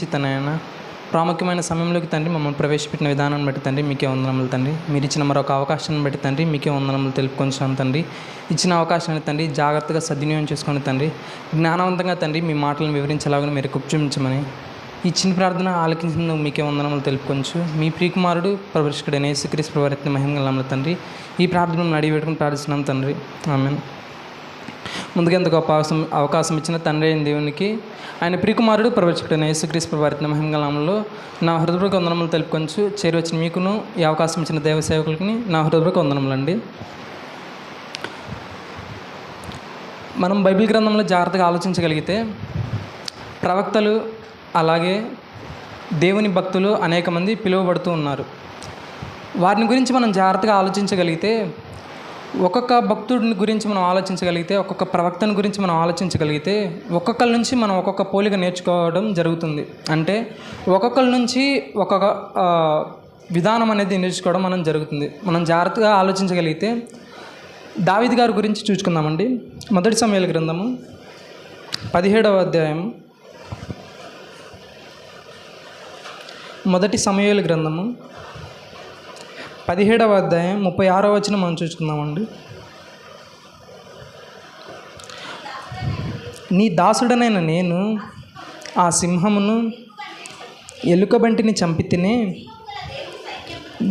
చిత్తనాయన ప్రాముఖ్యమైన సమయంలోకి తండ్రి మమ్మల్ని ప్రవేశపెట్టిన విధానాన్ని బట్టి తండ్రి మీకే వందనములు తండ్రి. మీరు ఇచ్చిన మరొక అవకాశాన్ని బట్టి తండ్రి మీకే వందనములు తెలుపుకొని తండ్రి. ఇచ్చిన అవకాశాన్ని తండ్రి జాగ్రత్తగా సద్వినియోగం చేసుకుని తండ్రి. జ్ఞానవంతంగా తండ్రి మీ మాటలను వివరించేలాగా మీరు కూర్చుంచమని ఇచ్చిన ప్రార్థన ఆలకించిన మీకే వందనములు తెలుపుకొంచు. మీ ప్రియకుమారుడు ప్రవర్షకుడైన యేసుక్రీస్తు ప్రవర్తన మహిమగల తండ్రి. ఈ ప్రార్థనను నడిపెట్టుకుని ప్రార్థిస్తున్నాం తండ్రి. ఆమెను. ముందుగా ఎంత గొప్ప అవకాశం అవకాశం ఇచ్చిన తండ్రి అయిన దేవునికి ఆయన ప్రియకుమారుడు ప్రవచకుడైన యేసుక్రీస్తు ప్రవర్తన మహిమగలంలో నా హృదయపూర్వక వందనములు తెలుపుకొంచు. చేరువచ్చిన మీకును ఈ అవకాశం ఇచ్చిన దేవ సేవకులకి నా హృదయపూర్వక వందనములు అండి మనం బైబిల్ గ్రంథంలో జాగ్రత్తగా ఆలోచించగలిగితే ప్రవక్తలు అలాగే దేవుని భక్తులు అనేక మంది పిలువబడుతూ ఉన్నారు. వారిని గురించి మనం జాగ్రత్తగా ఆలోచించగలిగితే ఒక్కొక్క భక్తుడిని గురించి మనం ఆలోచించగలిగితే ఒక్కొక్క ప్రవక్తను గురించి మనం ఆలోచించగలిగితే ఒక్కొక్కరి నుంచి మనం ఒక్కొక్క పోలిక నేర్చుకోవడం జరుగుతుంది. అంటే ఒక్కొక్కరి నుంచి ఒక్కొక్క విధానం అనేది నేర్చుకోవడం మనం జరుగుతుంది. మనం జాగ్రత్తగా ఆలోచించగలిగితే దావిద్ గారి గురించి చూసుకుందామండి. మొదటి సమయాల గ్రంథము పదిహేడవ అధ్యాయం. మొదటి సమయాల గ్రంథము పదిహేడవ అధ్యాయం ముప్పై ఆరో వచ్చిన మనం చూసుకుందామండి. నీ దాసుడనైన నేను ఆ సింహమును ఎలుకబంటిని చంపి తినే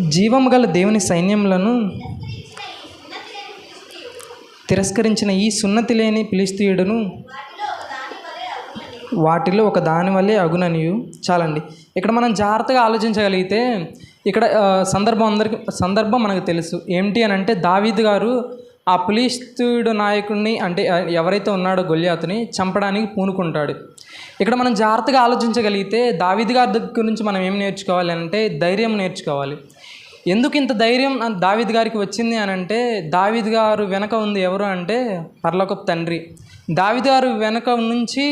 జీవము గల దేవుని సైన్యములను తిరస్కరించిన ఈ సున్నతి లేని పిలిస్తీయుడును వాటిలో ఒక దాని వల్లే అగుననియు. చాలండి. ఇక్కడ మనం జాగ్రత్తగా ఆలోచించగలిగితే ఇక్కడ సందర్భం అందరికి సందర్భం మనకు తెలుసు. ఏమిటి అని అంటే దావీద్ గారు ఆ పులిస్తుడు నాయకుడిని అంటే ఎవరైతే ఉన్నాడో గొల్యాతుని చంపడానికి పూనుకుంటాడు. ఇక్కడ మనం జాగ్రత్తగా ఆలోచించగలిగితే దావీద్ గారి దగ్గర నుంచి మనం ఏం నేర్చుకోవాలి అంటే ధైర్యం నేర్చుకోవాలి. ఎందుకు ఇంత ధైర్యం దావీద్ గారికి వచ్చింది అని అంటే దావీద్ గారు వెనక ఉంది ఎవరు అంటే పర్లోకపు తండ్రి. దావీద్ గారు వెనక నుంచి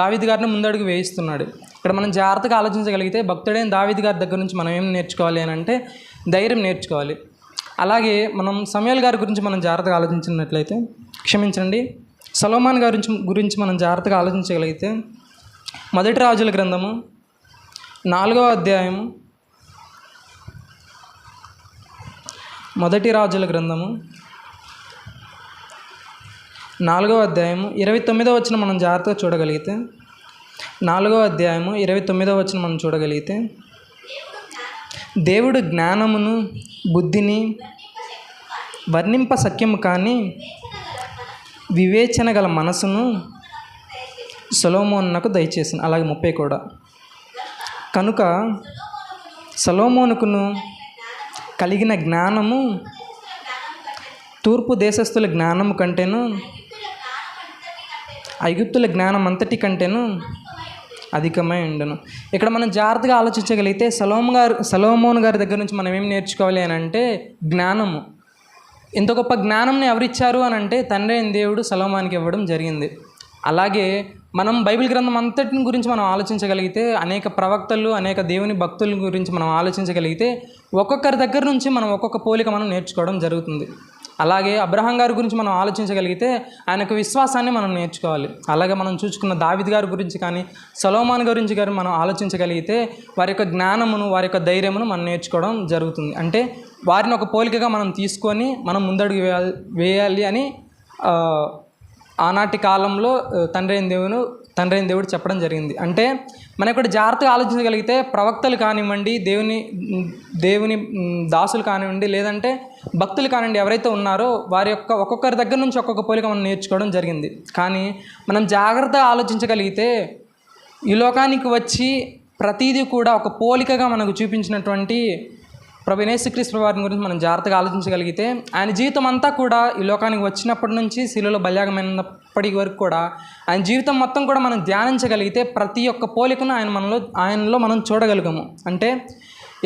దావీద్ గారిని ముందడుగు వేయిస్తున్నాడు. ఇక్కడ మనం జాగ్రత్తగా ఆలోచించగలిగితే భక్తుడైన దావిది గారి దగ్గర నుంచి మనం ఏం నేర్చుకోవాలి అని అంటే ధైర్యం నేర్చుకోవాలి. అలాగే మనం సమయాల్ గారి గురించి మనం జాగ్రత్తగా ఆలోచించినట్లయితే క్షమించండి. సలోమాన్ గారి గురించి గురించి మనం జాగ్రత్తగా ఆలోచించగలిగితే మొదటి రాజుల గ్రంథము నాలుగవ అధ్యాయము మొదటి రాజుల గ్రంథము నాలుగవ అధ్యాయము ఇరవై తొమ్మిదవ వచ్చిన మనం జాగ్రత్తగా చూడగలిగితే నాలుగో అధ్యాయము ఇరవై తొమ్మిదో వచ్చిన మనం చూడగలిగితే దేవుడు జ్ఞానమును బుద్ధిని వర్ణింప సఖ్యము కానీ వివేచన గల మనసును సొలోమోన్నకు దయచేసింది అలాగే ముప్పై కూడా. కనుక సలోమోనుకును కలిగిన జ్ఞానము తూర్పు దేశస్థుల జ్ఞానము కంటేను ఐగుప్తుల జ్ఞానం అంతటి కంటేను అధికమై ఉండను. ఇక్కడ మనం జాగ్రత్తగా ఆలోచించగలిగితే సలోమ గారు సలోమోన్ గారి దగ్గర నుంచి మనం ఏం నేర్చుకోవాలి అని అంటే జ్ఞానము. ఇంత గొప్ప జ్ఞానంని ఎవరిచ్చారు అని అంటే తండ్రి అయిన దేవుడు సలోమానికి ఇవ్వడం జరిగింది. అలాగే మనం బైబిల్ గ్రంథం అంతటిని గురించి మనం ఆలోచించగలిగితే అనేక ప్రవక్తలు అనేక దేవుని భక్తుల గురించి మనం ఆలోచించగలిగితే ఒక్కొక్కరి దగ్గర నుంచి మనం ఒక్కొక్క పోలిక మనం నేర్చుకోవడం జరుగుతుంది. అలాగే అబ్రహాం గారి గురించి మనం ఆలోచించగలిగితే ఆయనకు విశ్వాసాన్ని మనం నేర్చుకోవాలి. అలాగే మనం చూసుకున్న దావిద్ గారి గురించి కానీ సలోమాన్ గురించి కానీ మనం ఆలోచించగలిగితే వారి యొక్క జ్ఞానమును వారి యొక్క ధైర్యమును మనం నేర్చుకోవడం జరుగుతుంది. అంటే వారిని ఒక పోలికగా మనం తీసుకొని మనం ముందడుగు వేయాలి వేయాలి అని ఆనాటి కాలంలో ఆ, తండ్రి అయిన దేవును తండ్రి దేవుడు చెప్పడం జరిగింది. అంటే మనం ఇక్కడ జాగ్రత్తగా ఆలోచించగలిగితే ప్రవక్తలు కానివ్వండి దేవుని దేవుని దాసులు కానివ్వండి లేదంటే భక్తులు కానివ్వండి ఎవరైతే ఉన్నారో వారి యొక్క ఒక్కొక్కరి దగ్గర నుంచి ఒక్కొక్క పోలిక మనం నేర్చుకోవడం జరిగింది. కానీ మనం జాగ్రత్తగా ఆలోచించగలిగితే ఈ లోకానికి వచ్చి ప్రతీది కూడా ఒక పోలికగా మనకు చూపించినటువంటి ప్రభు యేసుక్రీస్తు వారిని గురించి మనం జాగ్రత్తగా ఆలోచించగలిగితే ఆయన జీవితం అంతా కూడా ఈ లోకానికి వచ్చినప్పటి నుంచి శిలువలో బల్యాగమైనప్పటి వరకు కూడా ఆయన జీవితం మొత్తం కూడా మనం ధ్యానించగలిగితే ప్రతి ఒక్క పోలికను ఆయన మనలో ఆయనలో మనం చూడగలుగుము. అంటే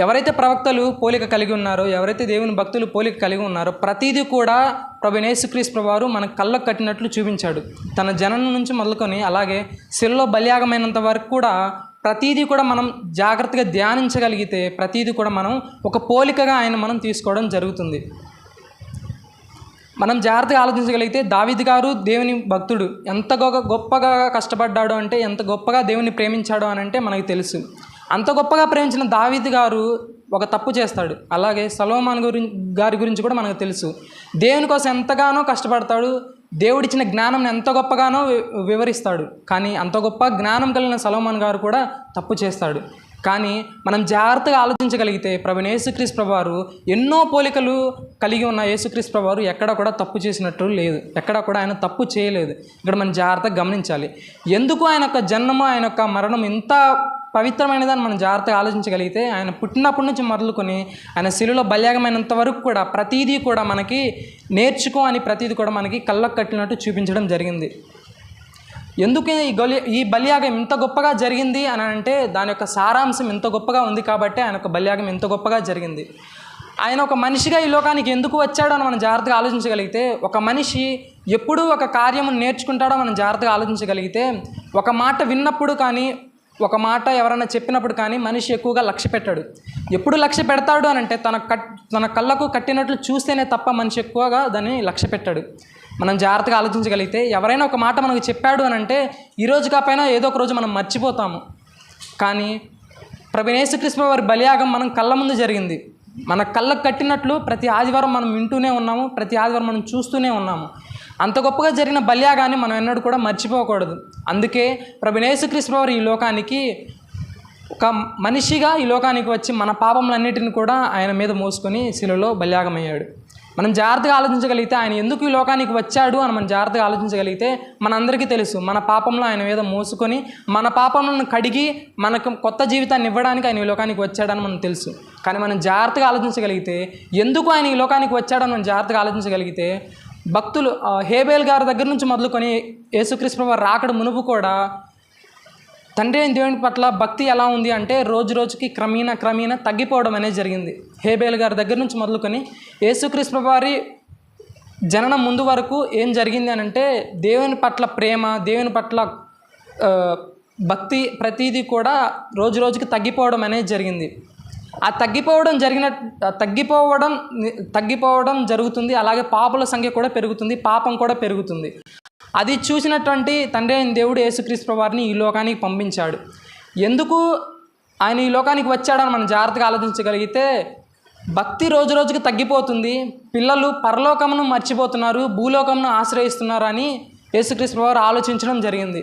ఎవరైతే ప్రవక్తలు పోలిక కలిగి ఉన్నారో ఎవరైతే దేవుని భక్తులు పోలిక కలిగి ఉన్నారో ప్రతిదీ కూడా ప్రభు యేసుక్రీస్తు వారు మన కళ్ళకు కట్టినట్లు చూపించాడు. తన జననం నుంచి మొదలుకొని అలాగే శిలలో బలియాగమైనంత వరకు కూడా ప్రతీది కూడా మనం జాగ్రత్తగా ధ్యానించగలిగితే ప్రతీదీ కూడా మనం ఒక పోలికగా ఆయన మనం తీసుకోవడం జరుగుతుంది. మనం జాగ్రత్తగా ఆలోచించగలిగితే దావిద్ గారు దేవుని భక్తుడు. ఎంత గొప్పగా కష్టపడ్డాడు అంటే ఎంత గొప్పగా దేవుని ప్రేమించాడు అని అంటే మనకు తెలుసు. అంత గొప్పగా ప్రేమించిన దావిద్ గారు ఒక తప్పు చేస్తాడు. అలాగే సలోమాన్ గురి గారి గురించి కూడా మనకు తెలుసు. దేవుని కోసం ఎంతగానో కష్టపడతాడు. దేవుడిచ్చిన జ్ఞానం ఎంత గొప్పగానో వి- వివరిస్తాడు. కానీ అంత గొప్ప జ్ఞానం కలిగిన సలోమాన్ గారు కూడా తప్పు చేస్తాడు. కానీ మనం జాగ్రత్తగా ఆలోచించగలిగితే ప్రభు యేసుక్రీస్తు ప్రభువారు ఎన్నో పోలికలు కలిగి ఉన్న యేసుక్రీస్తు ప్రభువారు ఎక్కడ కూడా తప్పు చేసినట్టు లేదు. ఎక్కడ కూడా ఆయన తప్పు చేయలేదు. ఇక్కడ మనం జాగ్రత్తగా గమనించాలి. ఎందుకు ఆయన యొక్క జన్మ ఆయన యొక్క మరణం ఇంత పవిత్రమైనదని మనం జాగ్రత్తగా ఆలోచించగలిగితే ఆయన పుట్టినప్పటి నుంచి మొదలుకొని ఆయన శిలులో బల్యాగమైనంత వరకు కూడా ప్రతీదీ కూడా మనకి నేర్చుకో అని ప్రతీది కూడా మనకి కళ్ళకు కట్టినట్టు చూపించడం జరిగింది. ఎందుకు ఈ గొలి ఈ బలియాగం ఇంత గొప్పగా జరిగింది అని అంటే దాని యొక్క సారాంశం ఇంత గొప్పగా ఉంది కాబట్టి ఆయన యొక్క బలియాగం ఇంత గొప్పగా జరిగింది. ఆయన ఒక మనిషిగా ఈ లోకానికి ఎందుకు వచ్చాడో అని మనం జాగ్రత్తగా ఆలోచించగలిగితే ఒక మనిషి ఎప్పుడు ఒక కార్యము నేర్చుకుంటాడో మనం జాగ్రత్తగా ఆలోచించగలిగితే ఒక మాట విన్నప్పుడు కానీ ఒక మాట ఎవరైనా చెప్పినప్పుడు కానీ మనిషి ఎక్కువగా లక్ష్య పెట్టాడు. ఎప్పుడు లక్ష్య పెడతాడు అని అంటే తన కట్ తన కళ్ళకు కట్టినట్లు చూస్తేనే తప్ప మనిషి ఎక్కువగా దాన్ని లక్ష్య పెట్టాడు. మనం జాగ్రత్తగా ఆలోచించగలిగితే ఎవరైనా ఒక మాట మనకు చెప్పాడు అని అంటే ఈ రోజు ఏదో ఒక రోజు మనం మర్చిపోతాము. కానీ ప్రభు వారి బలియాగం మనం కళ్ళ ముందు జరిగింది. మన కళ్ళకు కట్టినట్లు ప్రతి ఆదివారం మనం వింటూనే ఉన్నాము ప్రతి ఆదివారం మనం చూస్తూనే ఉన్నాము. అంత గొప్పగా జరిగిన బలియాగాన్ని మనం ఎన్నడూ కూడా మర్చిపోకూడదు. అందుకే ప్రభు వారు ఈ లోకానికి ఒక మనిషిగా ఈ లోకానికి వచ్చి మన పాపములన్నిటిని కూడా ఆయన మీద మోసుకొని శిలలో బల్యాగమయ్యాడు. మనం జాగ్రత్తగా ఆలోచించగలిగితే ఆయన ఎందుకు ఈ లోకానికి వచ్చాడు అని మనం జాగ్రత్తగా ఆలోచించగలిగితే మనందరికీ తెలుసు. మన పాపంలో ఆయన మీద మోసుకొని మన పాపములను కడిగి మనకు కొత్త జీవితాన్ని ఇవ్వడానికి ఆయన ఈ లోకానికి వచ్చాడని మనం తెలుసు. కానీ మనం జాగ్రత్తగా ఆలోచించగలిగితే ఎందుకు ఆయన ఈ లోకానికి వచ్చాడని మనం జాగ్రత్తగా ఆలోచించగలిగితే భక్తులు హేబేల్ గారి దగ్గర నుంచి మొదలుకొని యేసుక్రీస్తు వారు రాకడ మునుపు కూడా తండ్రి అయిన దేవుని పట్ల భక్తి ఎలా ఉంది అంటే రోజు రోజుకి క్రమేణా క్రమేణా తగ్గిపోవడం అనేది జరిగింది. హేబేల్ గారి దగ్గర నుంచి మొదలుకొని యేసుక్రీస్తు వారి జననం ముందు వరకు ఏం జరిగింది అని అంటే దేవుని పట్ల ప్రేమ దేవుని పట్ల భక్తి ప్రతిదీ కూడా రోజు రోజుకి తగ్గిపోవడం అనేది జరిగింది. ఆ తగ్గిపోవడం జరిగిన తగ్గిపోవడం తగ్గిపోవడం జరుగుతుంది. అలాగే పాపల సంఖ్య కూడా పెరుగుతుంది పాపం కూడా పెరుగుతుంది. అది చూసినటువంటి తండ్రి అయిన దేవుడు యేసుక్రీస్తు వారిని ఈ లోకానికి పంపించాడు. ఎందుకు ఆయన ఈ లోకానికి వచ్చాడని మనం జాగ్రత్తగా ఆలోచించగలిగితే భక్తి రోజు రోజుకి తగ్గిపోతుంది. పిల్లలు పరలోకమును మర్చిపోతున్నారు భూలోకమును ఆశ్రయిస్తున్నారు అని యేసుక్రీస్తు వారు ఆలోచించడం జరిగింది.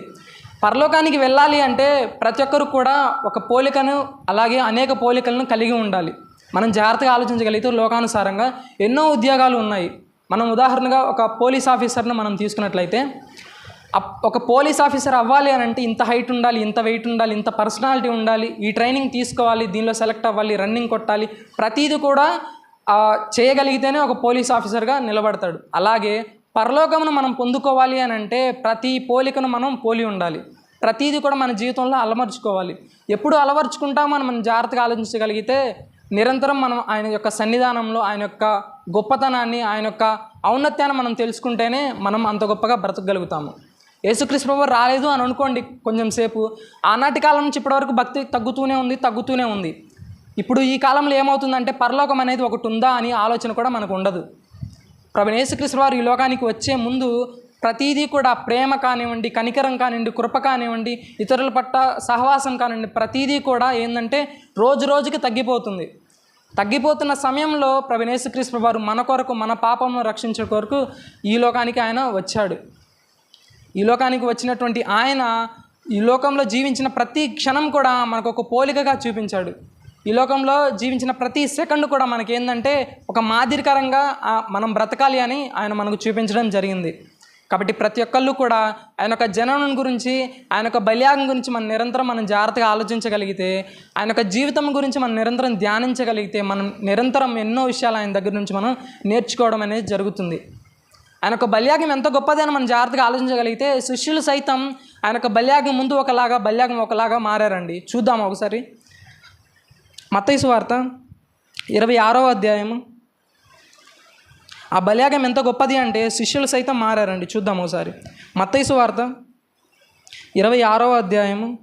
పరలోకానికి వెళ్ళాలి అంటే ప్రతి ఒక్కరు కూడా ఒక పోలికను అలాగే అనేక పోలికలను కలిగి ఉండాలి. మనం జాగ్రత్తగా ఆలోచించగలిగితే లోకానుసారంగా ఎన్నో ఉద్యోగాలు ఉన్నాయి. మనం ఉదాహరణగా ఒక పోలీస్ ఆఫీసర్ను మనం తీసుకున్నట్లయితే ఒక పోలీస్ ఆఫీసర్ అవ్వాలి అని అంటే ఇంత హైట్ ఉండాలి ఇంత వెయిట్ ఉండాలి ఇంత పర్సనాలిటీ ఉండాలి ఈ ట్రైనింగ్ తీసుకోవాలి దీనిలో సెలెక్ట్ అవ్వాలి రన్నింగ్ కొట్టాలి ప్రతిదీ కూడా చేయగలిగితేనే ఒక పోలీస్ ఆఫీసర్గా నిలబడతాడు. అలాగే పరలోకమును మనం పొందుకోవాలి అని అంటే ప్రతి పోలికను మనం పోలి ఉండాలి. ప్రతీది కూడా మన జీవితంలో అలమర్చుకోవాలి. ఎప్పుడు అలవర్చుకుంటామని మనం జాగ్రత్తగా ఆలోచించగలిగితే నిరంతరం మనం ఆయన యొక్క సన్నిధానంలో ఆయన యొక్క గొప్పతనాన్ని ఆయన యొక్క ఔన్నత్యాన్ని మనం తెలుసుకుంటేనే మనం అంత గొప్పగా బ్రతకగలుగుతాము. యేసుకృష్ణ ప్రభు రాలేదు అని అనుకోండి కొంచెం సేపు. ఆనాటి కాలం నుంచి ఇప్పటివరకు భక్తి తగ్గుతూనే ఉంది తగ్గుతూనే ఉంది. ఇప్పుడు ఈ కాలంలో ఏమవుతుందంటే పరలోకం అనేది ఒకటి ఉందా అని ఆలోచన కూడా మనకు ఉండదు. ప్రభు యేసుక్రీస్తు వారు ఈ లోకానికి వచ్చే ముందు ప్రతీదీ కూడా ప్రేమ కానివ్వండి కనికరం కానివ్వండి కృప కానివ్వండి ఇతరుల పట్ల సహవాసం కానివ్వండి ప్రతీదీ కూడా ఏంటంటే రోజు రోజుకి తగ్గిపోతుంది. తగ్గిపోతున్న సమయంలో ప్రభు వారు మన కొరకు మన పాపమును రక్షించే కొరకు ఈ లోకానికి ఆయన వచ్చాడు. ఈ లోకానికి వచ్చినటువంటి ఆయన ఈ లోకంలో జీవించిన ప్రతి క్షణం కూడా మనకు ఒక పోలికగా చూపించాడు. ఈ లోకంలో జీవించిన ప్రతి సెకండ్ కూడా మనకి ఏంటంటే ఒక మాదిరికరంగా మనం బ్రతకాలి అని ఆయన మనకు చూపించడం జరిగింది. కాబట్టి ప్రతి ఒక్కళ్ళు కూడా ఆయన యొక్క జననం గురించి ఆయన యొక్క బలియాగం గురించి మనం నిరంతరం మనం జాగ్రత్తగా ఆలోచించగలిగితే ఆయన యొక్క జీవితం గురించి మనం నిరంతరం ధ్యానించగలిగితే మనం నిరంతరం ఎన్నో విషయాలు ఆయన దగ్గర నుంచి మనం నేర్చుకోవడం అనేది జరుగుతుంది. ఆయన యొక్క బలియాగం ఎంత గొప్పది అని మనం జాగ్రత్తగా ఆలోచించగలిగితే శిష్యులు సైతం ఆయన యొక్క బలియాగం ముందు ఒకలాగా బలియాగం ఒకలాగా మారారండి. చూద్దాం ఒకసారి. మత్తైసు వార్త ఇరవై ఆరో అధ్యాయము. ఆ బలియాగం ఎంత గొప్పది అంటే శిష్యులు సైతం మారారండి చూద్దాం ఒకసారి మత్తయి వార్త ఇరవై ఆరో అధ్యాయము.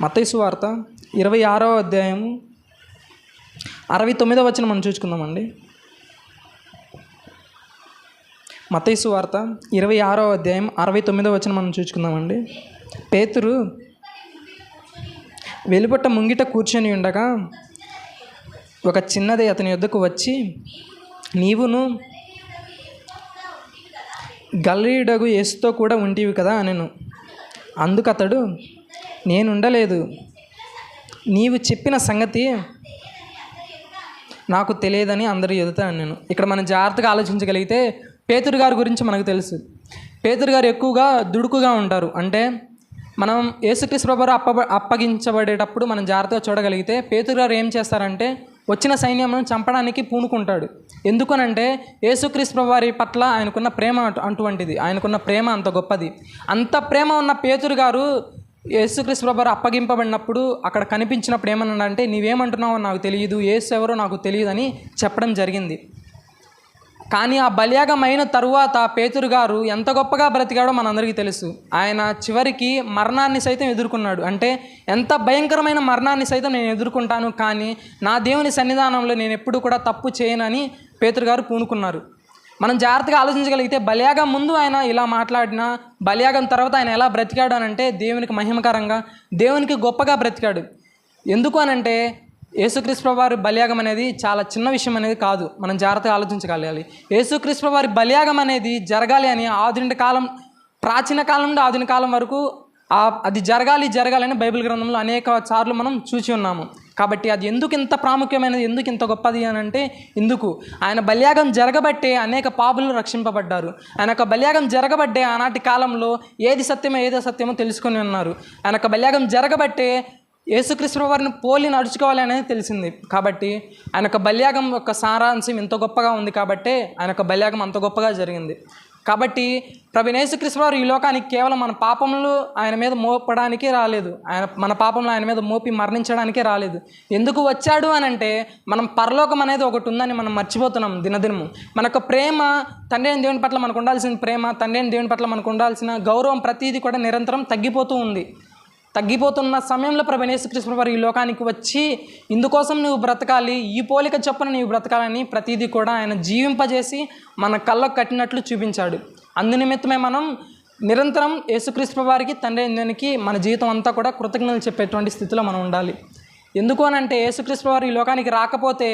మత్తైసు వార్త ఇరవై ఆరవ అధ్యాయము. అరవై తొమ్మిదవ వచ్చిన మనం చూసుకుందామండి. మతైసు వార్త ఇరవై ఆరో అధ్యాయం అరవై తొమ్మిదవ వచ్చిన మనం చూసుకుందామండి. పేతురు వెలుపట్ట ముంగిట కూర్చొని ఉండగా ఒక చిన్నది అతని యొద్దకు వచ్చి నీవును గల్లీడగు యేసుతో కూడా ఉంటివి కదా అనెను. అందుకు అతడు నేనుండలేదు. నీవు చెప్పిన సంగతి నాకు తెలియదని అందరూ ఎదుతా నేను ఇక్కడ మనం జాగ్రత్తగా ఆలోచించగలిగితే పేతురు గారి గురించి మనకు తెలుసు. పేతురు గారు ఎక్కువగా దుడుకుగా ఉంటారు. అంటే మనం యేసుక్రీస్తు ప్రభు అప్ప అప్పగించబడేటప్పుడు మనం జాగ్రత్తగా చూడగలిగితే పేతురు గారు ఏం చేస్తారంటే వచ్చిన సైన్యం చంపడానికి పూనుకుంటాడు. ఎందుకనంటే యేసుక్రీస్తు వారి పట్ల ఆయనకున్న ప్రేమ అటువంటిది. ఆయనకున్న ప్రేమ అంత గొప్పది. అంత ప్రేమ ఉన్న పేతురు గారు యేసుక్రీస్తు ప్రభు వారు అప్పగింపబడినప్పుడు అక్కడ కనిపించినప్పుడు ఏమన్నాడంటే నీవేమంటున్నావో నాకు తెలియదు. యేసు ఎవరో నాకు తెలియదు అని చెప్పడం జరిగింది. కానీ ఆ బలియాగం అయిన తరువాత పేతురు గారు ఎంత గొప్పగా బ్రతికాడో మనందరికీ తెలుసు. ఆయన చివరికి మరణాన్ని సైతం ఎదుర్కొన్నాడు. అంటే ఎంత భయంకరమైన మరణాన్ని సైతం నేను ఎదుర్కొంటాను కానీ నా దేవుని సన్నిధానంలో నేను ఎప్పుడు కూడా తప్పు చేయనని పేతురు గారు పూనుకున్నారు. మనం జాగ్రత్తగా ఆలోచించగలిగితే బలియాగం ముందు ఆయన ఇలా మాట్లాడినా బలియాగం తర్వాత ఆయన ఎలా బ్రతికాడు అని అంటే దేవునికి మహిమకరంగా దేవునికి గొప్పగా బ్రతికాడు. ఎందుకు అనంటే యేసుక్రీస్తు వారి బలియాగం అనేది చాలా చిన్న విషయం అనేది కాదు. మనం జాగ్రత్తగా ఆలోచించగలగాలి. యేసుక్రీస్తు వారి బలియాగం అనేది జరగాలి అని ఆధునిక కాలం ప్రాచీన కాలం నుండి ఆధునిక కాలం వరకు అది జరగాలి జరగాలని బైబిల్ గ్రంథంలో అనేక సార్లు మనం చూసి ఉన్నాము. కాబట్టి అది ఎందుకు ఇంత ప్రాముఖ్యమైనది ఎందుకు ఇంత గొప్పది అని అంటే ఎందుకు ఆయన బలియాగం జరగబట్టే అనేక పాపులు రక్షింపబడ్డారు. ఆయన యొక్క బలియాగం జరగబట్టే ఆనాటి కాలంలో ఏది సత్యమో ఏది అసత్యమో తెలుసుకొని ఉన్నారు. ఆయన యొక్క బలియాగం జరగబట్టే యేసుక్రీస్తు వారిని పోలి నడుచుకోవాలి అనేది తెలిసింది. కాబట్టి ఆయన యొక్క బల్యాగం యొక్క సారాంశం ఎంత గొప్పగా ఉంది కాబట్టి ఆయన యొక్క బల్యాగం అంత గొప్పగా జరిగింది. కాబట్టి ప్రభు వారు ఈ లోకానికి కేవలం మన పాపములు ఆయన మీద మోపడానికే రాలేదు. ఆయన మన పాపములు ఆయన మీద మోపి మరణించడానికే రాలేదు. ఎందుకు వచ్చాడు అని అంటే మనం పరలోకం అనేది ఒకటి ఉందని మనం మర్చిపోతున్నాం దినదినము. మన యొక్క ప్రేమ తండ్రి అయిన దేవుని పట్ల మనకు ఉండాల్సిన ప్రేమ తండ్రి అయిన దేవుని పట్ల మనకు ఉండాల్సిన గౌరవం ప్రతిదీ కూడా నిరంతరం తగ్గిపోతూ ఉంది. తగ్గిపోతున్న సమయంలో ప్రభు యేసుకృష్ణ వారు ఈ లోకానికి వచ్చి ఇందుకోసం నువ్వు బ్రతకాలి ఈ పోలిక చొప్పున నీవు బ్రతకాలని ప్రతిదీ కూడా ఆయన జీవింపజేసి మన కళ్ళకు కట్టినట్లు చూపించాడు. అందునిమిత్తమే మనం నిరంతరం యేసుక్రీస్తు వారికి తండ్రి అయినకి మన జీవితం అంతా కూడా కృతజ్ఞతలు చెప్పేటువంటి స్థితిలో మనం ఉండాలి. ఎందుకు అని అంటే యేసుక్రీస్తు వారు ఈ లోకానికి రాకపోతే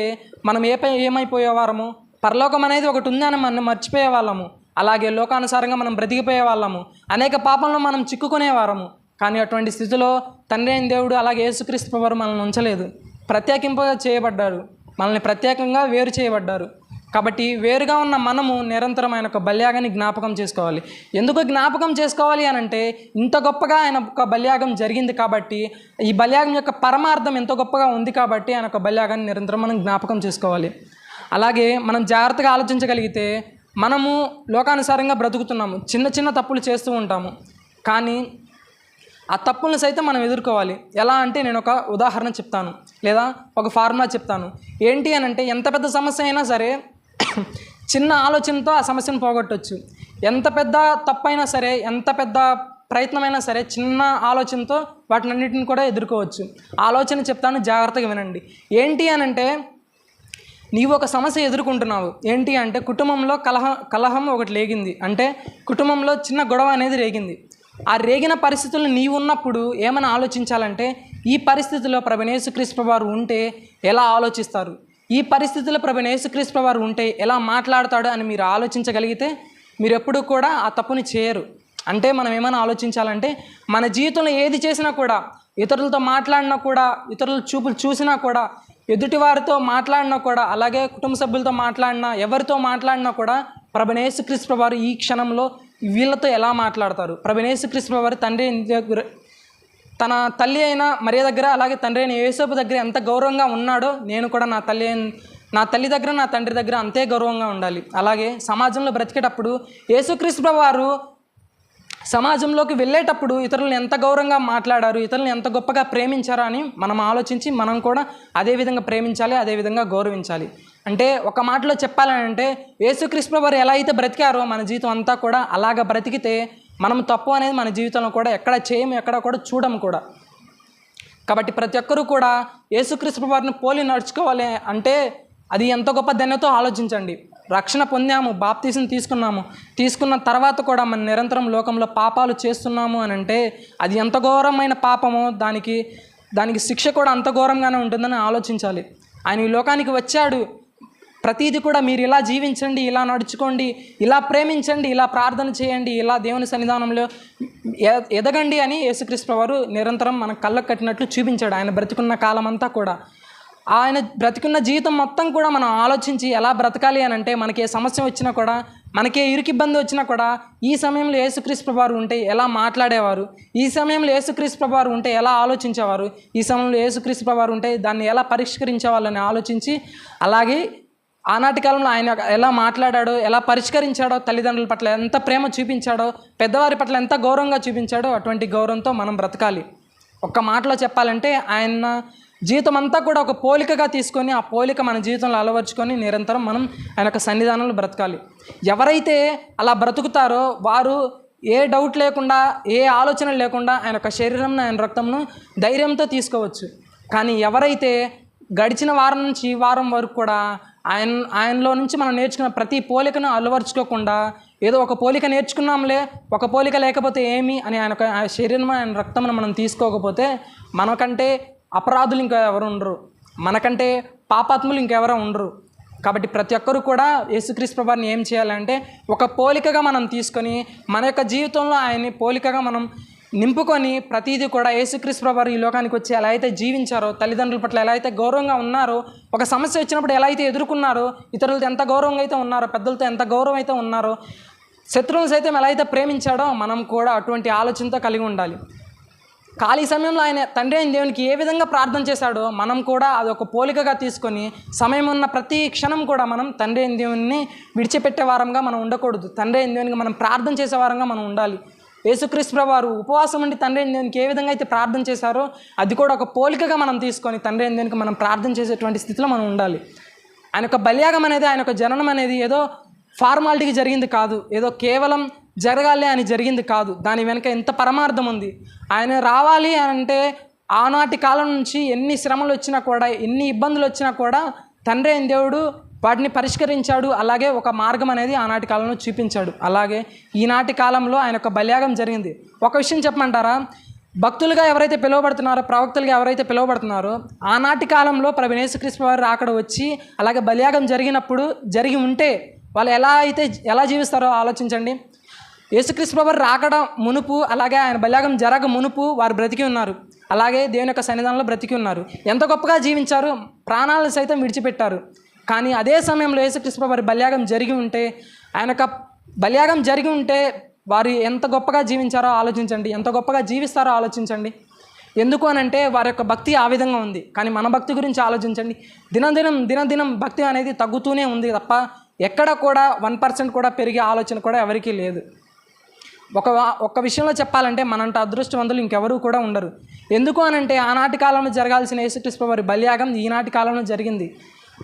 మనం ఏ ఏమైపోయేవారము? పరలోకం అనేది ఒకటి ఉందని మనం మర్చిపోయే వాళ్ళము అలాగే లోకానుసారంగా మనం బ్రతికిపోయే వాళ్ళము అనేక పాపంలో మనం చిక్కుకునేవారము. కానీ అటువంటి స్థితిలో తండ్రి అయిన దేవుడు అలాగే యేసుక్రీస్తు వారు మనల్ని ఉంచలేదు. ప్రత్యేకింపగా చేయబడ్డారు. మనల్ని ప్రత్యేకంగా వేరు చేయబడ్డారు. కాబట్టి వేరుగా ఉన్న మనము నిరంతరం ఆయన యొక్క బల్యాగాన్ని జ్ఞాపకం చేసుకోవాలి. ఎందుకు జ్ఞాపకం చేసుకోవాలి అని అంటే ఇంత గొప్పగా ఆయన యొక్క బల్యాగం జరిగింది కాబట్టి ఈ బల్యాగం యొక్క పరమార్థం ఎంత గొప్పగా ఉంది కాబట్టి ఆయన యొక్క బల్యాగాన్ని నిరంతరం మనం జ్ఞాపకం చేసుకోవాలి. అలాగే మనం జాగ్రత్తగా ఆలోచించగలిగితే మనము లోకానుసారంగా బ్రతుకుతున్నాము. చిన్న చిన్న తప్పులు చేస్తూ ఉంటాము. కానీ ఆ తప్పులను సైతం మనం ఎదుర్కోవాలి. ఎలా అంటే నేను ఒక ఉదాహరణ చెప్తాను. లేదా ఒక ఫార్ములా చెప్తాను. ఏంటి అని అంటే ఎంత పెద్ద సమస్య అయినా సరే చిన్న ఆలోచనతో ఆ సమస్యను పోగొట్టవచ్చు ఎంత పెద్ద తప్పు అయినా సరే ఎంత పెద్ద ప్రయత్నమైనా సరే చిన్న ఆలోచనతో వాటినన్నిటిని కూడా ఎదుర్కోవచ్చు. ఆలోచన చెప్తాను జాగ్రత్తగా వినండి. ఏంటి అని అంటే నీవు ఒక సమస్య ఎదుర్కొంటున్నావు. ఏంటి అంటే కుటుంబంలో కలహ కలహం ఒకటి లేగింది. అంటే కుటుంబంలో చిన్న గొడవ అనేది రేగింది ఆ రేగిన పరిస్థితులు నీవు ఉన్నప్పుడు ఏమైనా ఆలోచించాలంటే ఈ పరిస్థితిలో ప్రభనేసుక్రీస్తు వారు ఉంటే ఎలా ఆలోచిస్తారు? ఈ పరిస్థితిలో ప్రభనేసుక్రీస్తు వారు ఉంటే ఎలా మాట్లాడతాడు అని మీరు ఆలోచించగలిగితే మీరు ఎప్పుడూ కూడా ఆ తప్పుని చేయరు. అంటే మనం ఏమైనా ఆలోచించాలంటే మన జీవితంలో ఏది చేసినా కూడా ఇతరులతో మాట్లాడినా కూడా ఇతరుల చూపులు చూసినా కూడా ఎదుటివారితో మాట్లాడినా కూడా అలాగే కుటుంబ సభ్యులతో మాట్లాడినా ఎవరితో మాట్లాడినా కూడా ప్రభనేసుక్రీస్తు వారు ఈ క్షణంలో వీళ్ళతో ఎలా మాట్లాడతారు? ప్రభనేసుక్రీస్తు వారి తండ్రి దగ్గర తన తల్లి అయిన మరియ దగ్గర అలాగే తండ్రి అయిన యేసోపు దగ్గర ఎంత గౌరవంగా ఉన్నాడో నేను కూడా నా తల్లి అయిన నా తల్లి దగ్గర నా తండ్రి దగ్గర అంతే గౌరవంగా ఉండాలి. అలాగే సమాజంలో బ్రతికేటప్పుడు యేసుక్రీస్తు వారు సమాజంలోకి వెళ్ళేటప్పుడు ఇతరులను ఎంత గౌరవంగా మాట్లాడారు ఇతరులను ఎంత గొప్పగా ప్రేమించారా అని మనం ఆలోచించి మనం కూడా అదే విధంగా ప్రేమించాలి అదే విధంగా గౌరవించాలి. అంటే ఒక మాటలో చెప్పాలని అంటే యేసుక్రీస్తు వారు ఎలా అయితే బ్రతికారో మన జీవితం అంతా కూడా అలాగ బ్రతికితే మనం తప్పు అనేది మన జీవితంలో కూడా ఎక్కడ చేయము ఎక్కడ కూడా చూడము కూడా. కాబట్టి ప్రతి ఒక్కరూ కూడా యేసుక్రీస్తు వారిని పోలి నడుచుకోవాలి అంటే అది ఎంత గొప్ప ధన్యతో ఆలోచించండి. రక్షణ పొందాము బాప్తీసం తీసుకున్నాము. తీసుకున్న తర్వాత కూడా మన నిరంతరం లోకంలో పాపాలు చేస్తున్నాము అని అంటే అది ఎంత ఘోరమైన పాపమో దానికి దానికి శిక్ష కూడా అంత ఘోరంగానే ఉంటుందని ఆలోచించాలి. ఆయన ఈ లోకానికి వచ్చాడు. ప్రతీది కూడా మీరు ఇలా జీవించండి ఇలా నడుచుకోండి ఇలా ప్రేమించండి ఇలా ప్రార్థన చేయండి ఇలా దేవుని సన్నిధానంలో ఎదగండి అని యేసుక్రీస్తు వారు నిరంతరం మన కళ్ళకు కట్టినట్లు చూపించాడు. ఆయన బ్రతికున్న కాలం అంతా కూడా. ఆయన బ్రతికున్న జీవితం మొత్తం కూడా మనం ఆలోచించి ఎలా బ్రతకాలి అని అంటే మనకే సమస్య వచ్చినా కూడా మనకి ఏ ఇబ్బంది వచ్చినా కూడా ఈ సమయంలో యేసుక్రీస్తు వారు ఉంటే ఎలా మాట్లాడేవారు? ఈ సమయంలో యేసుక్రీస్తు వారు ఉంటే ఎలా ఆలోచించేవారు? ఈ సమయంలో యేసుక్రీస్తు వారు ఉంటే దాన్ని ఎలా పరిష్కరించేవాళ్ళని ఆలోచించి అలాగే ఆనాటి కాలంలో ఆయన ఎలా మాట్లాడాడో ఎలా పరిష్కరించాడో తల్లిదండ్రుల పట్ల ఎంత ప్రేమ చూపించాడో పెద్దవారి పట్ల ఎంత గౌరవంగా చూపించాడో అటువంటి గౌరవంతో మనం బ్రతకాలి. ఒక్క మాటలో చెప్పాలంటే ఆయన జీవితం అంతా కూడా ఒక పోలికగా తీసుకొని ఆ పోలిక మన జీవితంలో అలవర్చుకొని నిరంతరం మనం ఆయన యొక్క సన్నిధానంలో బ్రతకాలి. ఎవరైతే అలా బ్రతుకుతారో వారు ఏ డౌట్ లేకుండా ఏ ఆలోచన లేకుండా ఆయన యొక్క శరీరం ఆయన రక్తంను ధైర్యంతో తీసుకోవచ్చు. కానీ ఎవరైతే గడిచిన వారం నుంచి ఈ వారం వరకు కూడా ఆయన ఆయనలో నుంచి మనం నేర్చుకున్న ప్రతి పోలికను అలవర్చుకోకుండా ఏదో ఒక పోలిక నేర్చుకున్నాంలే ఒక పోలిక లేకపోతే ఏమి అని ఆయన ఆయన శరీరం ఆయన రక్తమును మనం తీసుకోకపోతే మనకంటే అపరాధులు ఇంకా ఎవరు ఉండరు. మనకంటే పాపాత్ములు ఇంకెవరో ఉండరు. కాబట్టి ప్రతి ఒక్కరూ కూడా యేసుక్రీస్తు ప్రభాని ఏం చేయాలంటే ఒక పోలికగా మనం తీసుకొని మన యొక్క జీవితంలో ఆయన్ని పోలికగా మనం నింపుకొని ప్రతిదీ కూడా యేసుక్రీస్తు ప్రభు ఈ లోకానికి వచ్చి ఎలా అయితే జీవించారో తల్లిదండ్రుల పట్ల ఎలా అయితే గౌరవంగా ఉన్నారో ఒక సమస్య వచ్చినప్పుడు ఎలా అయితే ఎదుర్కొన్నారో ఇతరులతో ఎంత గౌరవంగా అయితే ఉన్నారో పెద్దలతో ఎంత గౌరవం అయితే ఉన్నారో శత్రువులు సైతం ఎలా అయితే ప్రేమించాడో మనం కూడా అటువంటి ఆలోచనతో కలిగి ఉండాలి. ఖాళీ సమయంలో ఆయన తండ్రి అయిన దేవునికి ఏ విధంగా ప్రార్థన చేశాడో మనం కూడా అది ఒక పోలికగా తీసుకొని సమయం ఉన్న ప్రతి క్షణం కూడా మనం తండ్రి అయిన దేవుని విడిచిపెట్టే వారంగా మనం ఉండకూడదు. తండ్రి అయిన దేవునికి మనం ప్రార్థన చేసే వారంగా మనం ఉండాలి. యేసుక్రీస్తు వారు ఉపవాసం ఉండి తండ్రి అయిన దేవునికి ఏ విధంగా అయితే ప్రార్థన చేశారో అది కూడా ఒక పోలికగా మనం తీసుకొని తండ్రి దేవునికి మనం ప్రార్థన చేసేటువంటి స్థితిలో మనం ఉండాలి. ఆయన యొక్క బలియాగం అనేది ఆయన యొక్క జననం అనేది ఏదో ఫార్మాలిటీకి జరిగింది కాదు. ఏదో కేవలం జరగాలి అని జరిగింది కాదు. దాని వెనుక ఎంత పరమార్థం ఉంది? ఆయన రావాలి అని అంటే ఆనాటి కాలం నుంచి ఎన్ని శ్రమలు వచ్చినా కూడా ఎన్ని ఇబ్బందులు వచ్చినా కూడా తండ్రి అయిన దేవుడు వాటిని పరిష్కరించాడు. అలాగే ఒక మార్గం అనేది ఆనాటి కాలంలో చూపించాడు. అలాగే ఈనాటి కాలంలో ఆయన యొక్క బలియాగం జరిగింది. ఒక విషయం చెప్పమంటారా? భక్తులుగా ఎవరైతే పిలువబడుతున్నారో ప్రవక్తలుగా ఎవరైతే పిలువబడుతున్నారో ఆనాటి కాలంలో ప్రభు వారు అక్కడ వచ్చి అలాగే బలియాగం జరిగినప్పుడు జరిగి ఉంటే వాళ్ళు ఎలా అయితే ఎలా జీవిస్తారో ఆలోచించండి. యేసుక్రీస్తు ప్రభు రాకడ మునుపు అలాగే ఆయన బలియాగం జరగ మునుపు వారు బ్రతికి ఉన్నారు. అలాగే దేవుని యొక్క సన్నిధానంలో బ్రతికి ఉన్నారు. ఎంత గొప్పగా జీవించారు? ప్రాణాలను సైతం విడిచిపెట్టారు. కానీ అదే సమయంలో యేసుక్రీస్తు వారి బలియాగం జరిగి ఉంటే ఆయన బల్యాగం బలియాగం జరిగి ఉంటే వారు ఎంత గొప్పగా జీవించారో ఆలోచించండి ఎంత గొప్పగా జీవిస్తారో ఆలోచించండి. ఎందుకు అని అంటే వారి యొక్క భక్తి ఆ విధంగా ఉంది. కానీ మన భక్తి గురించి ఆలోచించండి. దినదినం దినదినం భక్తి అనేది తగ్గుతూనే ఉంది తప్ప ఎక్కడ కూడా వన్ పర్సెంట్ కూడా పెరిగే ఆలోచన కూడా ఎవరికీ లేదు. ఒక ఒక్క విషయంలో చెప్పాలంటే మనంట అదృష్టవంతులు ఇంకెవరూ కూడా ఉండరు. ఎందుకు అనంటే ఆనాటి కాలంలో జరగాల్సిన యేసుక్రీస్తు వారి బలియాగం ఈనాటి కాలంలో జరిగింది.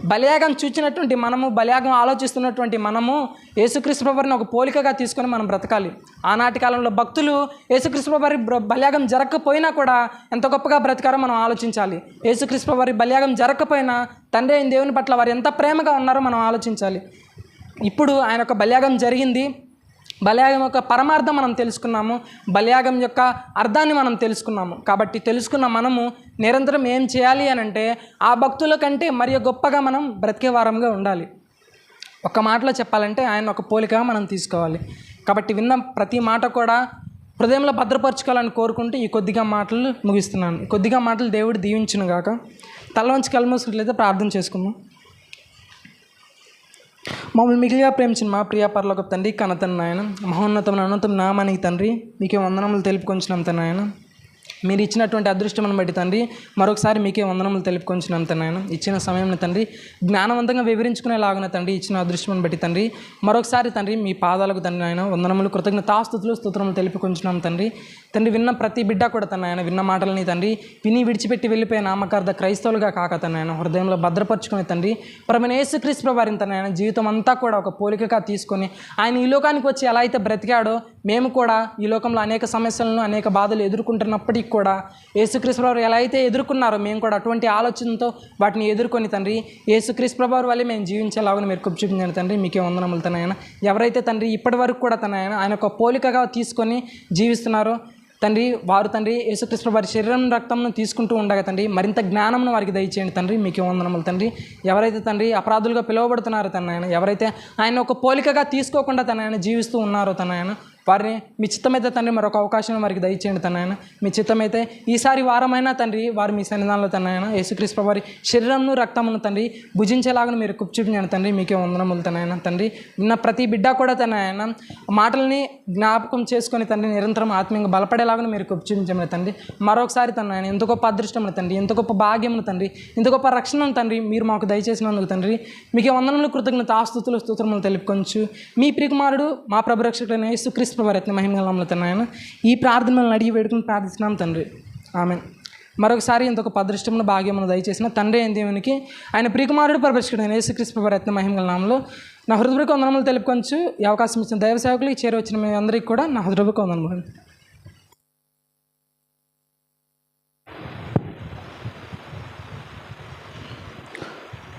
బలియాగం చూచినటువంటి మనము బలియాగం ఆలోచిస్తున్నటువంటి మనము యేసుక్రీస్తు వారిని ఒక పోలికగా తీసుకొని మనం బ్రతకాలి. ఆనాటి కాలంలో భక్తులు యేసుక్రీస్తు వారి బ్ర- బలియాగం జరగకపోయినా కూడా ఎంత గొప్పగా బ్రతకారో మనం ఆలోచించాలి. యేసుక్రీస్తు వారి బలియాగం జరగకపోయినా తండ్రి అయిన దేవుని పట్ల వారు ఎంత ప్రేమగా ఉన్నారో మనం ఆలోచించాలి. ఇప్పుడు ఆయన యొక్క బలియాగం జరిగింది. బలియాగం యొక్క పరమార్థం మనం తెలుసుకున్నాము బలియాగం యొక్క అర్థాన్ని మనం తెలుసుకున్నాము. కాబట్టి తెలుసుకున్న మనము నిరంతరం ఏం చేయాలి అని అంటే ఆ భక్తుల కంటే మరి గొప్పగా మనం బ్రతికే వారంగా ఉండాలి. ఒక మాటలో చెప్పాలంటే ఆయన ఒక పోలికగా మనం తీసుకోవాలి. కాబట్టి విన్న ప్రతి మాట కూడా హృదయంలో భద్రపరచుకోవాలని కోరుకుంటూ ఈ కొద్దిగా మాటలు ముగిస్తున్నాను. కొద్దిగా మాటలు దేవుడు దీవించును గాక. తల వంచి కలమూసినట్లయితే ప్రార్థన చేసుకుందాం. మమ్మల్ని మిగిలిగా ప్రేమించిన మా ప్రియ పర్లోక తండ్రి కనతన్ నాయన మహోన్నతమైన అనంతం నామానికి తండ్రి మీకే వందనములు తెలుపుకొంచున్నాం తన నాయన. మీరు ఇచ్చినటువంటి అదృష్టమని బట్టి తండ్రి మరొకసారి మీకే వందనములు తెలుపుకొంచున్నాం నాయన. ఇచ్చిన సమయం తండ్రి జ్ఞానవంతంగా వివరించుకునేలాగున తండ్రి ఇచ్చిన అదృష్టమును బట్టి తండ్రి మరొకసారి తండ్రి మీ పాదాలకు తండ్రి ఆయన వందనములు కృతజ్ఞతాస్తుతులు స్తోత్రములు తెలుపుకొంచినాం తండ్రి. తండ్రి విన్న ప్రతి బిడ్డ కూడా తన ఆయన విన్న మాటలని తండ్రి విని విడిచిపెట్టి వెళ్ళిపోయిన నామకార్థ క్రైస్తవులుగా కాక తన ఆయన హృదయంలో భద్రపరుచుకునే తండ్రి. పరమైన యేసుక్రీస్తు వారిని తన ఆయన జీవితం అంతా కూడా ఒక పోలికగా తీసుకొని ఆయన ఈ లోకానికి వచ్చి ఎలా అయితే బ్రతికాడో మేము కూడా ఈ లోకంలో అనేక సమస్యలను అనేక బాధలు ఎదుర్కొంటున్నప్పటికీ కూడా యేసుక్రీస్తు ప్రభు ఎలా అయితే ఎదుర్కొన్నారో మేము కూడా అటువంటి ఆలోచనతో వాటిని ఎదుర్కొని తండ్రి యేసుక్రీస్తు ప్రభు వల్లే మేము జీవించేలాగా మీరు కృప తండ్రి. మీకే వందనములు తన ఆయన. ఎవరైతే తండ్రి ఇప్పటి వరకు కూడా తన ఆయన ఆయన ఒక పోలికగా తీసుకొని జీవిస్తున్నారో తండ్రి వారు తండ్రి యేసుకృష్ణ వారి శరీరం రక్తంను తీసుకుంటూ ఉండగా తండ్రి మరింత జ్ఞానంను వారికి దయచేయండి తండ్రి మీకు వందనములు తండ్రి. ఎవరైతే తండ్రి అపరాధులుగా పిలువబడుతున్నారో తన ఆయన ఎవరైతే ఆయన ఒక పోలికగా తీసుకోకుండా తన ఆయన జీవిస్తూ ఉన్నారో తన ఆయన వారిని మీ చిత్తమైతే తండ్రి మరొక అవకాశం వారికి దయచేయండి తన్నాయన మీ చిత్తమైతే ఈసారి వారమైనా తండ్రి వారు మీ సన్నిధానంలో తన ఆయన యేసుక్రీస్తు వారి శరీరంను రక్తమును తండ్రి భుజించేలాగా మీరు కుప్చూపించండి తండ్రి. మీకే వందనములు తన్నాయన తండ్రి విన్న ప్రతి బిడ్డ కూడా తన ఆయన మాటల్ని జ్ఞాపకం చేసుకొని తండ్రి నిరంతరం ఆత్మీయంగా బలపడేలాగా మీరు కుప్చూపించమని తండ్రి. మరొకసారి తన ఆయన ఎంత గొప్ప అదృష్టం తండ్రి ఎంత గొప్ప భాగ్యమును తండ్రి ఎంత గొప్ప రక్షణ తండ్రి మీరు మాకు దయచేసినందుకు తండ్రి. మీకే వందనములు కృతజ్ఞత ఆస్తుతులు స్తోత్రములు తెలుపుకొంచు. మీ ప్రియకుమారుడు మా ప్రభు రక్షకుడైన యేసుక్రీస్తు రత్న మహిమగలంలో తన ఈ ప్రార్థనలను అడిగి వేడుకుని ప్రార్థిస్తున్నాం తండ్రి. ఆమె మరొకసారి ఇంతొక పదృష్టంలో భాగ్యమును దయచేసిన తండ్రి అయిన దేవునికి ఆయన ప్రియకుమారుడు పరపరుషుడైన యేసుక్రీస్తవరత్న మహిమల నామంలో నా హృదయపూర్వక వందనములు తెలుపుకొంచు. ఈ అవకాశం ఇచ్చిన దైవ సేవకులకు చేరవచ్చిన మీ అందరికీ కూడా నా హృదయపూర్వక వందనములు.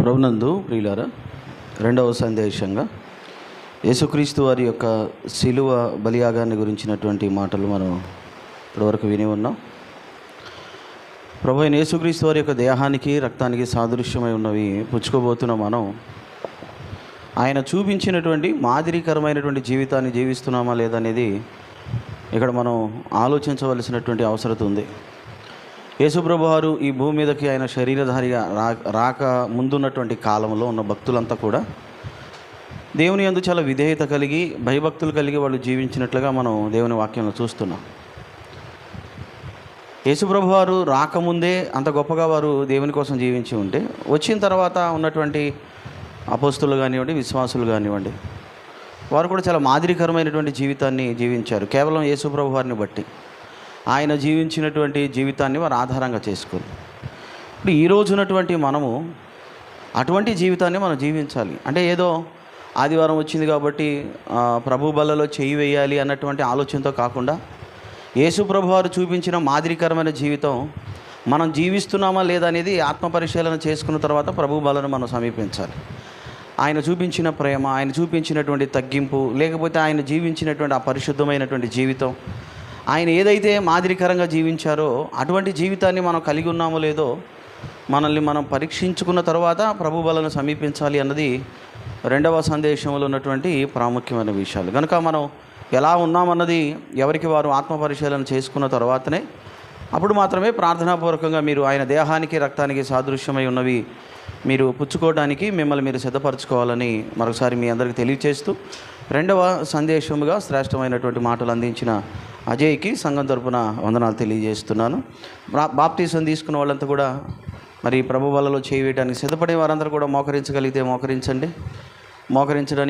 ప్రభునందు ప్రియులారా రెండవ సందేశంగా యేసుక్రీస్తు వారి యొక్క శిలువ బలియాగాన్ని గురించినటువంటి మాటలు మనం ఇప్పటివరకు విని ఉన్నాం. ప్రభు యేసుక్రీస్తు వారి యొక్క దేహానికి రక్తానికి సాదృశ్యమై ఉన్నవి పుచ్చుకోబోతున్న మనం ఆయన చూపించినటువంటి మాదిరికరమైనటువంటి జీవితాన్ని జీవిస్తున్నామా లేదనేది ఇక్కడ మనం ఆలోచించవలసినటువంటి అవసరం ఉంది. యేసుప్రభు వారు ఈ భూమి మీదకి ఆయన శరీరధారిగా రా రాక ముందున్నటువంటి కాలంలో ఉన్న భక్తులంతా కూడా దేవుని యందు చాలా విధేయత కలిగి భయభక్తులు కలిగి వాళ్ళు జీవించినట్లుగా మనం దేవుని వాక్యంలో చూస్తున్నాం. యేసుప్రభు వారు రాకముందే అంత గొప్పగా వారు దేవుని కోసం జీవించి ఉంటే వచ్చిన తర్వాత ఉన్నటువంటి అపోస్తులు కానివ్వండి విశ్వాసులు కానివ్వండి వారు కూడా చాలా మాదిరికరమైనటువంటి జీవితాన్ని జీవించారు. కేవలం యేసుప్రభు వారిని బట్టి. ఆయన జీవించినటువంటి జీవితాన్ని వారు ఆధారంగా చేసుకుని ఇప్పుడు ఈ రోజు ఉన్నటువంటి మనము అటువంటి జీవితాన్ని మనం జీవించాలి. అంటే ఏదో ఆదివారం వచ్చింది కాబట్టి ప్రభు బలలో చేయి వేయాలి అన్నటువంటి ఆలోచనతో కాకుండా యేసు ప్రభు వారు చూపించిన మాదిరికరమైన జీవితం మనం జీవిస్తున్నామా లేదా అనేది ఆత్మ పరిశీలన చేసుకున్న తర్వాత ప్రభు బలను మనం సమీపించాలి. ఆయన చూపించిన ప్రేమ ఆయన చూపించినటువంటి తగ్గింపు లేకపోతే ఆయన జీవించినటువంటి ఆ పరిశుద్ధమైనటువంటి జీవితం ఆయన ఏదైతే మాదిరికరంగా జీవించారో అటువంటి జీవితాన్ని మనం కలిగి ఉన్నామో లేదో మనల్ని మనం పరీక్షించుకున్న తర్వాత ప్రభు బలను సమీపించాలి అన్నది రెండవ సందేశంలో ఉన్నటువంటి ప్రాముఖ్యమైన విషయాలు. కనుక మనం ఎలా ఉన్నామన్నది ఎవరికి వారు ఆత్మ పరిశీలన చేసుకున్న తర్వాతనే అప్పుడు మాత్రమే ప్రార్థనాపూర్వకంగా మీరు ఆయన దేహానికి రక్తానికి సాదృశ్యమై ఉన్నవి మీరు పుచ్చుకోవడానికి మిమ్మల్ని మీరు సిద్ధపరచుకోవాలని మరొకసారి మీ అందరికి తెలియచేస్తూ రెండవ సందేశముగా శ్రేష్టమైనటువంటి మాటలు అందించిన అజయ్కి సంఘం తరపున వందనాలు తెలియజేస్తున్నాను. బా- బాప్తీసం తీసుకున్న వాళ్ళంతా కూడా మరి ప్రభు వలలో చేయటానికి సిద్ధపడే వారందరూ కూడా మోకరించగలిగితే మోకరించండి. మోకరించడానికి